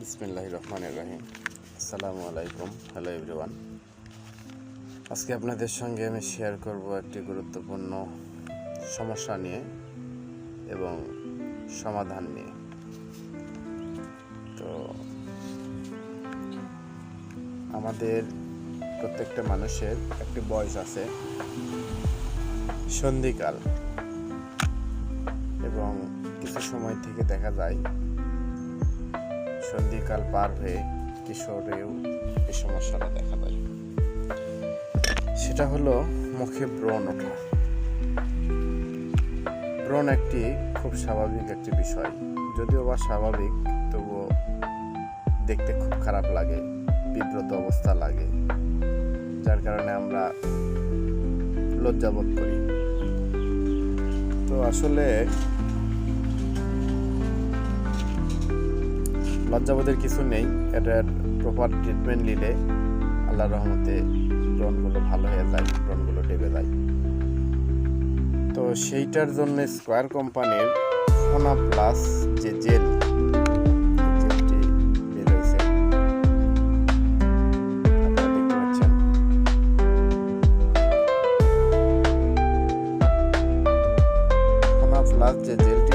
বিসমিল্লাহ রহমান রাহিম আসসালামু আলাইকুম। হ্যালো এভরিওয়ান আজকে আপনাদের সঙ্গে আমি শেয়ার করব একটি গুরুত্বপূর্ণ সমস্যা নিয়ে এবং সমাধান নিয়ে। তো, আমাদের প্রত্যেকটা মানুষের একটি বয়স আছে। সন্ধিকাল। এবং কিছু সময় থেকে দেখা যায় সন্ধিকাল পার হয়ে কিশোরেও এই সমস্যাটা দেখা দেয়। সেটা হলো মুখে ব্রণ ওঠা। ব্রণ একটি খুব স্বাভাবিক একটি বিষয়। যদিও বা স্বাভাবিক, তবুও দেখতে খুব খারাপ লাগে, বিব্রত অবস্থা লাগে, যার কারণে আমরা লজ্জাবোধ করি। তো আসলে লজ্জাবোধের কিছু নেই। এটার প্রপার ট্রিটমেন্ট নিলে আল্লাহ রহমতে ব্রণগুলো ভালো হয়ে যায় ব্রণগুলো ডেবে যায় তো সেইটার জন্য স্কোয়ার কোম্পানির সোনা প্লাস যে জেল জেলটি যে জেল